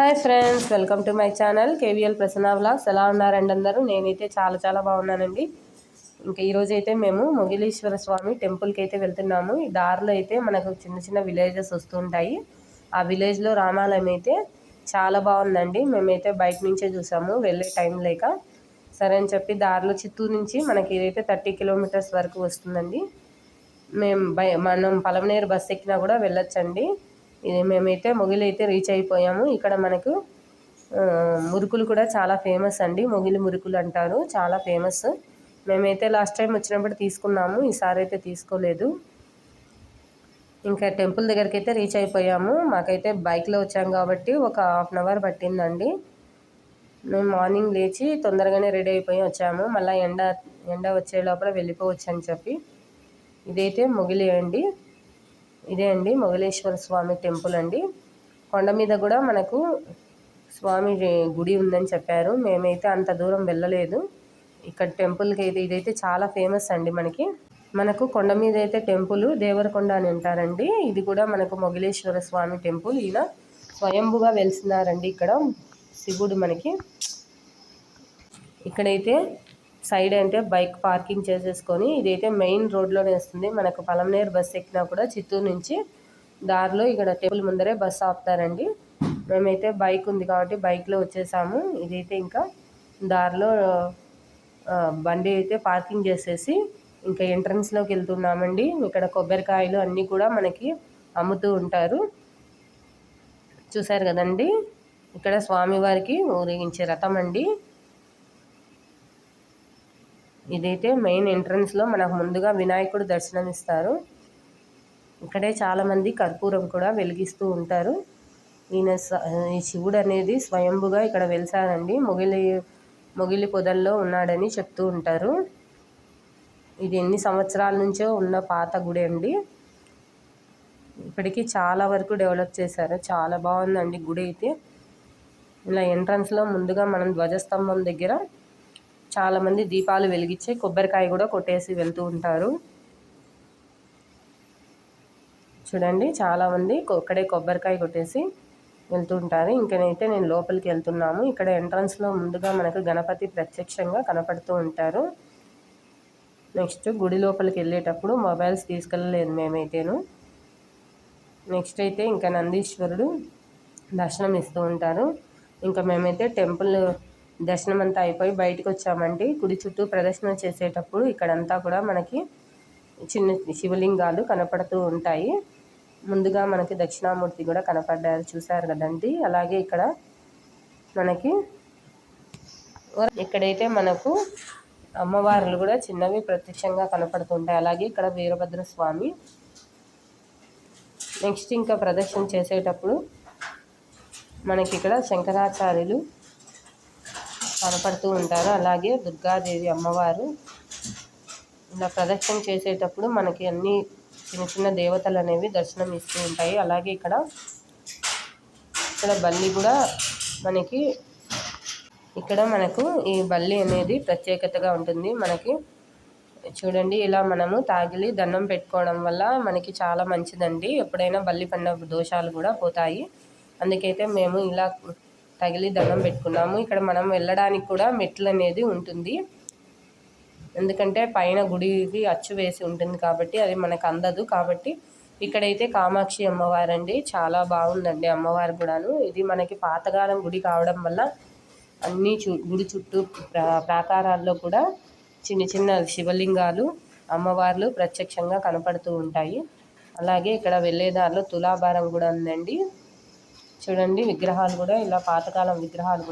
Hi friends welcome to my channel K V L Prasanna vlogs. ఎలా ఉన్నారండి అందరూ? నేనైతే చాలా చాలా బాగున్నానండి. ఇంకా ఈరోజు అయితే మేము మొగిలీశ్వర స్వామి టెంపుల్కి అయితే వెళ్తున్నాము. ఈ దారిలో అయితే మనకు చిన్న చిన్న విలేజెస్ వస్తుంటాయి. ఆ విలేజ్లో రామాలయం అయితే చాలా బాగుందండి. మేమైతే బయట నుంచే చూసాము వెళ్ళే టైం లేక. సరే అని చెప్పి దారిలో చిత్తూరు నుంచి మనకి ఇదైతే థర్టీ కిలోమీటర్స్ వరకు వస్తుందండి మేము బై మనం పలమనేరు బస్ ఎక్కినా కూడా వెళ్ళొచ్చండి. ఇది మేమైతే మొగిలి అయితే రీచ్ అయిపోయాము. ఇక్కడ మనకు మురుకులు కూడా చాలా ఫేమస్ అండి. మొగిలి మురుకులు అంటారు. చాలా ఫేమస్ మేమైతే లాస్ట్ టైం వచ్చినప్పుడు తీసుకున్నాము. ఈసారి అయితే తీసుకోలేదు. ఇంకా టెంపుల్ దగ్గరికి అయితే రీచ్ అయిపోయాము. మాకైతే బైక్లో వచ్చాం కాబట్టి ఒక హాఫ్ అన్ అవర్ పట్టిందండి. మేము మార్నింగ్ లేచి తొందరగానే రెడీ అయిపోయి వచ్చాము. మళ్ళీ ఎండ ఎండ వచ్చే లోపల వెళ్ళిపోవచ్చు అని చెప్పి. ఇదైతే మొగిలి అండి. ఇదే అండి మొగలేశ్వర స్వామి టెంపుల్ అండి. కొండ మీద కూడా మనకు స్వామి గుడి ఉందని చెప్పారు. మేమైతే అంత దూరం వెళ్ళలేదు. ఇక్కడ టెంపుల్కి అయితే ఇదైతే చాలా ఫేమస్ అండి మనకి. మనకు కొండ మీద అయితే టెంపుల్ దేవరకొండ అని అంటారండి. ఇది కూడా మనకు మొగలేశ్వర స్వామి టెంపుల్. ఈయన స్వయంభుగా వెలిసినారండి ఇక్కడ శివుడు మనకి. ఇక్కడైతే సైడ్ అంటే బైక్ పార్కింగ్ చేసేసుకొని ఇదైతే మెయిన్ రోడ్లోనే వస్తుంది. మనకు పలంనేర్ బస్ ఎక్కినా కూడా చిత్తూరు నుంచి దారిలో ఇక్కడ టేబుల్ ముందరే బస్సు ఆపుతారండి. మేమైతే బైక్ ఉంది కాబట్టి బైక్లో వచ్చేసాము. ఇదైతే ఇంకా దారిలో బండి అయితే పార్కింగ్ చేసేసి ఇంకా ఎంట్రన్స్లోకి వెళ్తున్నామండి. ఇక్కడ కొబ్బరికాయలు అన్నీ కూడా మనకి అమ్ముతూ ఉంటారు. చూసారు కదండి? ఇక్కడ స్వామివారికి ఊరేగించే రథం అండి. ఇదైతే మెయిన్ ఎంట్రన్స్లో మనకు ముందుగా వినాయకుడు దర్శనం ఇస్తారు ఇక్కడే చాలామంది కర్పూరం కూడా వెలిగిస్తూ ఉంటారు. ఈయన ఈ శివుడు అనేది స్వయంభుగా ఇక్కడ వెలిసారండి మొగిలి మొగిలి పొదల్లో ఉన్నాడని చెప్తూ ఉంటారు. ఇది ఎన్ని సంవత్సరాల నుంచో ఉన్న పాత గుడి అండి. ఇప్పటికీ చాలా వరకు డెవలప్ చేశారు. చాలా బాగుందండి గుడి అయితే. ఇలా ఎంట్రన్స్లో ముందుగా మనం ధ్వజస్తంభం దగ్గర చాలామంది దీపాలు వెలిగించే కొబ్బరికాయ కూడా కొట్టేసి వెళ్తూ ఉంటారు. చూడండి చాలామంది ఒక్కడే కొబ్బరికాయ కొట్టేసి వెళ్తూ ఉంటారు. ఇంకనైతే నేను లోపలికి వెళ్తున్నాము. ఇక్కడ ఎంట్రన్స్లో ముందుగా మనకు గణపతి ప్రత్యక్షంగా కనపడుతూ ఉంటారు. నెక్స్ట్ గుడి లోపలికి వెళ్ళేటప్పుడు మొబైల్స్ తీసుకెళ్ళలేదు మేమైతేను. నెక్స్ట్ అయితే ఇంకా నందీశ్వరుడు దర్శనం ఇస్తూ ఉంటారు. ఇంకా మేమైతే టెంపుల్ దర్శనం అంతా అయిపోయి బయటకు వచ్చామండి గుడి చుట్టూ ప్రదర్శన చేసేటప్పుడు ఇక్కడంతా కూడా మనకి చిన్న శివలింగాలు కనపడుతూ ఉంటాయి. ముందుగా మనకి దక్షిణామూర్తి కూడా కనపడ్డారు చూశారు కదండి. అలాగే ఇక్కడ మనకి ఇక్కడైతే మనకు అమ్మవార్లు కూడా చిన్నవి ప్రత్యక్షంగా కనపడుతుంటాయి అలాగే ఇక్కడ వీరభద్ర స్వామి నెక్స్ట్ ఇంకా ప్రదర్శన చేసేటప్పుడు మనకి ఇక్కడ శంకరాచార్యులు కనపడుతూ ఉంటారు. అలాగే దుర్గాదేవి అమ్మవారు ఇలా ప్రదక్షిణ చేసేటప్పుడు మనకి అన్ని చిన్న చిన్న దేవతలు అనేవి దర్శనం ఇస్తూ ఉంటాయి. అలాగే ఇక్కడ ఇక్కడ బల్లి కూడా మనకి ఇక్కడ మనకు ఈ బల్లి అనేది ప్రత్యేకతగా ఉంటుంది. మనకి చూడండి ఇలా మనము తాగిలి దండం పెట్టుకోవడం వల్ల మనకి చాలా మంచిదండి. ఎప్పుడైనా బల్లి పండ దోషాలు కూడా పోతాయి. అందుకైతే మేము ఇలా తగిలి దండం పెట్టుకున్నాము. ఇక్కడ మనం వెళ్ళడానికి కూడా మెట్లు అనేది ఉంటుంది. ఎందుకంటే పైన గుడికి అచ్చు వేసి ఉంటుంది కాబట్టి అది మనకు అందదు. కాబట్టి ఇక్కడైతే కామాక్షి అమ్మవారు అండి చాలా బాగుందండి అమ్మవారు కూడాను ఇది మనకి పాతకాలం గుడి కావడం వల్ల అన్ని చు గుడి చుట్టూ ప్రాకారాల్లో కూడా చిన్న చిన్న శివలింగాలు అమ్మవార్లు ప్రత్యక్షంగా కనపడుతూ ఉంటాయి. అలాగే ఇక్కడ వెళ్ళేదారిలో తులాభారం కూడా ఉందండి. చూడండి విగ్రహాలు కూడా ఇలా పాతకాలం విగ్రహాలు కూడా